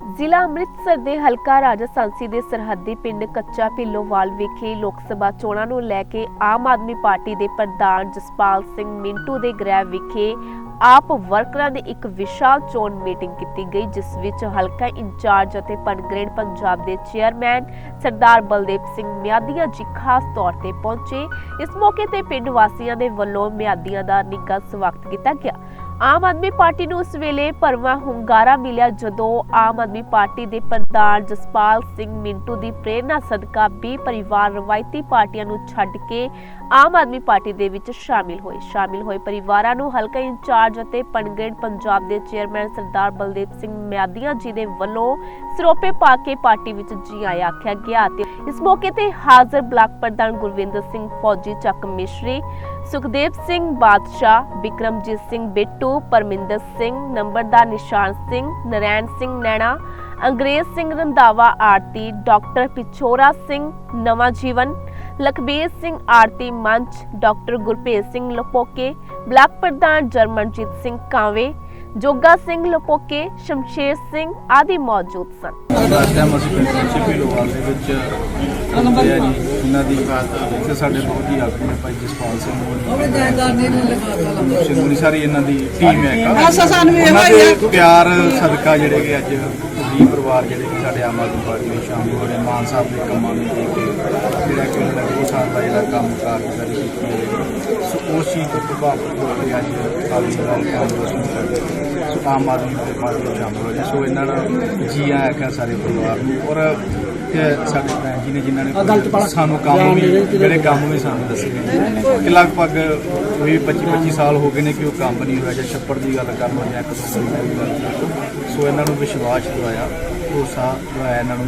ਜ਼ਿਲ੍ਹਾ ਅੰਮ੍ਰਿਤਸਰ ਦੇ ਹਲਕਾ ਰਾਜਾ ਦੇ ਸਰਹੱਦੀ ਪਿੰਡ ਕੱਚਾ ਭਿੱਲੋਵਾਲ ਵਿਖੇ ਲੋਕ ਸਭਾ ਚੋਣਾਂ ਨੂੰ ਲੈ ਕੇ ਆਮ ਆਦਮੀ ਪਾਰਟੀ ਦੇ ਪ੍ਰਧਾਨ ਜਸਪਾਲ ਸਿੰਘ ਮਿੰਟੂ ਦੇ ਗ੍ਰਹਿ ਵਿਖੇ ਆਪ ਵਰਕਰਾਂ ਦੀ ਇੱਕ ਵਿਸ਼ਾਲ ਚੋਣ ਮੀਟਿੰਗ ਕੀਤੀ ਗਈ, ਜਿਸ ਵਿੱਚ ਹਲਕਾ ਇੰਚਾਰਜ ਅਤੇ ਪਨਗ੍ਰੇਡ ਪੰਜਾਬ ਦੇ ਚੇਅਰਮੈਨ ਸਰਦਾਰ ਬਲਦੇਵ ਸਿੰਘ ਮਿਆਦੀਆਂ ਜੀ ਖਾਸ ਤੌਰ ਤੇ ਪਹੁੰਚੇ। ਇਸ ਮੌਕੇ ਤੇ ਪਿੰਡ ਵਾਸੀਆਂ ਦੇ ਵੱਲੋਂ ਮਿਆਦੀਆਂ ਦਾ ਨਿੱਘਾ ਸਵਾਗਤ ਕੀਤਾ ਗਿਆ। ਆਮ ਆਦਮੀ ਪਾਰਟੀ ਨੂੰ ਉਸ ਵੇਲੇ ਭਰਵਾਂ ਹੁੰਗਾਰਾ ਮਿਲਿਆ ਜਦੋਂ ਆਮ ਆਦਮੀ ਪਾਰਟੀ ਦੇ ਪ੍ਰਧਾਨ ਜਸਪਾਲ ਸਿੰਘ ਮਿੰਟੂ ਦੀ ਪ੍ਰੇਰਣਾ ਸਦਕਾ ਵੀ ਪਰਿਵਾਰ ਰਵਾਇਤੀ ਪਾਰਟੀਆਂ ਨੂੰ ਛੱਡ ਕੇ ਆਮ ਆਦਮੀ ਪਾਰਟੀ ਦੇ ਵਿੱਚ ਸ਼ਾਮਿਲ ਹੋਏ। ਸ਼ਾਮਿਲ ਹੋਏ ਪਰਿਵਾਰਾਂ ਨੂੰ ਹਲਕਾ ਇੰਚਾਰਜ ਅਤੇ ਪਨਗ੍ਰੇਡ ਪੰਜਾਬ ਦੇ ਚੇਅਰਮੈਨ ਸਰਦਾਰ ਬਲਦੇਵ ਸਿੰਘ ਮਿਆਦੀਆਂ ਜੀ ਦੇ ਵੱਲੋਂ ਸਰੋਪੇ ਪਾ ਕੇ ਪਾਰਟੀ ਵਿੱਚ ਜੀ ਆਇਆ ਆਖਿਆ ਗਿਆ ਤੇ ਇਸ ਮੌਕੇ ਤੇ ਹਾਜ਼ਰ ਬਲਾਕ ਪ੍ਰਧਾਨ ਗੁਰਵਿੰਦਰ ਸਿੰਘ ਫੌਜੀ ਚੱਕ ਮਿਸ਼ਰੀ ਸੁਖਦੇਵ ਸਿੰਘ ਬਾਦਸ਼ਾਹ ਵਿਕਰਮਜੀਤ ਸਿੰਘ ਬਿੱਟੂ, ਪਰਮਿੰਦਰ ਸਿੰਘ, ਨੰਬਰਦਾਰ ਨਿਸ਼ਾਨ ਸਿੰਘ, ਨਰੈਣ ਸਿੰਘ ਨੈਣਾ, ਅੰਗਰੇਜ਼ ਸਿੰਘ ਰੰਧਾਵਾ ਆਰਤੀ ਡਾਕਟਰ ਪਿਛੋਰਾ ਸਿੰਘ ਨਵਾਂ ਜੀਵਨ ਲਖਬੀਰ ਸਿੰਘ ਆਰਤੀ ਮੰਚ, ਡਾਕਟਰ ਗੁਰਪ੍ਰੀਤ ਸਿੰਘ ਲਪੋਕੇ ਬਲਾਕ ਪ੍ਰਧਾਨ ਜਰਮਨਜੀਤ ਸਿੰਘ ਕਾਵੇ ਜੋਗਾ ਸਿੰਘ ਲਪੋਕੇ ਸ਼ਮਸ਼ੇਰ ਸਿੰਘ ਆਦਿ ਮੌਜੂਦ ਸਨ। ਇਸ ਟਾਈਮ ਅਸੀਂ ਪਿੰਡ ਚਿਪੀ ਲੋਵਾਲ ਦੇ ਵਿੱਚ ਹੁੰਦੇ ਆ ਜੀ। ਇਹਨਾਂ ਦੀ ਇੱਥੇ ਸਾਡੇ ਬਹੁਤ ਹੀ ਆਗੂ ਨੇ ਭਾਈ ਜਸਪਾਲ ਸਿੰਘ ਹੋਣੀ ਸਿੰਘੂਰੀ ਸਾਰੀ ਇਹਨਾਂ ਦੀ ਟੀਮ ਹੈ ਇੱਕ। ਅੱਛਾ, ਸਾਨੂੰ ਵੀ ਇਹੋ ਉਹਨਾਂ ਹੀ ਆ। ਦੇ ਪਿਆਰ ਸਦਕਾ ਜਿਹੜੇ ਕਿ ਅੱਜ ਪਰਿਵਾਰ ਜਿਹੜੇ ਕਿ ਸਾਡੇ ਆਮ ਆਦਮੀ ਪਾਰਟੀ ਵਿੱਚ ਸ਼ਾਮਿਲ ਹੋ ਰਹੇ ਮਾਨ ਸਾਹਿਬ ਦੇ ਕੰਮਾਂ ਨੂੰ ਦੇਖ ਕੇ ਜਿਹੜਾ ਕਿ ਉਹਨਾਂ ਦਾ ਜਿਹੜਾ ਕੰਮ ਕਾਰਜਕਾਰੀ ਕੀਤੀ ਹੈ ਸੋ ਉਸ ਚੀਜ਼ ਤੋਂ ਪ੍ਰਭਾਵਿਤ ਹੋ ਕੇ ਅੱਜ ਅਕਾਲੀ ਦਲ ਕਾਂਗਰਸ ਨੂੰ ਛੱਡ ਸੋ ਆਮ ਆਦਮੀ ਪਾਰਟੀ ਵਿੱਚ ਸ਼ਾਮਿਲ ਹੋ। ਸੋ ਇਹਨਾਂ ਨੂੰ ਜੀ ਆਇਆ ਕਿ ਸਾਰੇ ਪਰਿਵਾਰ ਨੂੰ। ਔਰ ਸਾਡੇ ਭੈਣ ਜੀ ਨੇ ਜਿਨ੍ਹਾਂ ਨੇ ਸਾਨੂੰ ਕੰਮ ਵੀ ਜਿਹੜੇ ਕੰਮ ਵੀ ਸਾਨੂੰ ਦੱਸੇ ਨੇ। ਕਿ ਲਗਭਗ ਵੀ 25 25 ਸਾਲ ਹੋ ਗਏ ਨੇ ਕਿ ਉਹ ਕੰਮ ਨਹੀਂ ਹੋਇਆ ਜਾਂ ਛੱਪੜ ਦੀ ਗੱਲ ਕਰ ਲਓ ਜਾਂ ਇੱਕ ਕਰ ਸੋ ਇਹਨਾਂ ਨੂੰ ਵਿਸ਼ਵਾਸ ਦਿਵਾਇਆ। ਭਰੋਸਾ ਦਿਵਾਇਆ ਇਹਨਾਂ ਨੂੰ